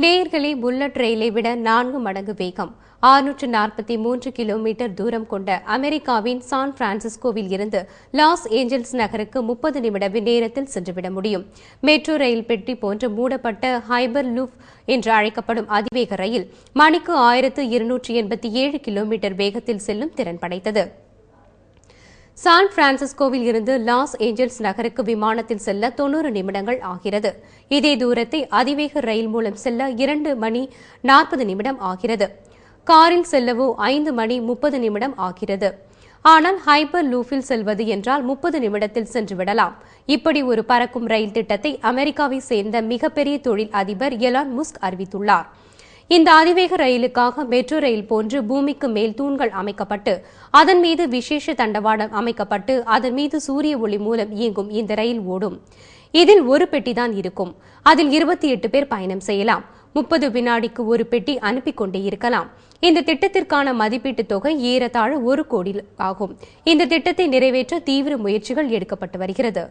நேர்களே புல்லட் ரயிலை விட நான்கு மடங்கு வேகம். ஆறுநூற்று நாற்பத்தி மூன்று கிலோமீட்டர் தூரம் கொண்ட அமெரிக்காவின் சான் பிரான்சிஸ்கோவில் இருந்து லாஸ் ஏஞ்சல்ஸ் நகருக்கு முப்பது நிமிட நேரத்தில் சென்றுவிட முடியும். மெட்ரோ ரயில் பெட்டி போன்று மூடப்பட்ட ஹைபர் லூப் என்று அழைக்கப்படும் அதிவேக ரயில் மணிக்கு ஆயிரத்து இருநூற்றி எண்பத்தி ஏழு கிலோமீட்டர் வேகத்தில் செல்லும் திறன் படைத்தது. சான் பிரான்சிஸ்கோவில் இருந்து லாஸ் ஏஞ்சல்ஸ் நகருக்கு விமானத்தில் செல்ல தொண்ணூறு நிமிடங்கள் ஆகிறது. இதே தூரத்தை அதிவேக ரயில் மூலம் செல்ல இரண்டு மணி நாற்பது நிமிடம் ஆகிறது. காரில் செல்லவோ ஐந்து மணி முப்பது நிமிடம் ஆகிறது. ஆனால் ஹைப்பர் லூஃபில் செல்வது என்றால் முப்பது நிமிடத்தில் சென்று விடலாம். இப்படி ஒரு பறக்கும் ரயில் திட்டத்தை அமெரிக்காவை சேர்ந்த மிகப்பெரிய தொழில் அதிபர் எலான் முஸ்க் அறிவித்துள்ளார். இந்த அதிவேக ரயிலுக்காக மெட்ரோ ரயில் போன்று பூமிக்கு மேல் தூண்கள் அமைக்கப்பட்டு அதன் மீது விசேஷ தண்டவாளம் அமைக்கப்பட்டு அதன் மீது சூரிய ஒளி மூலம் இயங்கும் இந்த ரயில் ஓடும். இதில் ஒரு பெட்டிதான் இருக்கும். அதில் இருபத்தி எட்டு பேர் பயணம் செய்யலாம். முப்பது வினாடிக்கு ஒரு பெட்டி அனுப்பி கொண்டே இருக்கலாம். இந்த திட்டத்திற்கான மதிப்பீட்டு தொகை ஏறத்தாழ ஒரு கோடி ஆகும். இந்த திட்டத்தை நிறைவேற்ற தீவிர முயற்சிகள் எடுக்கப்பட்டு வருகிறது.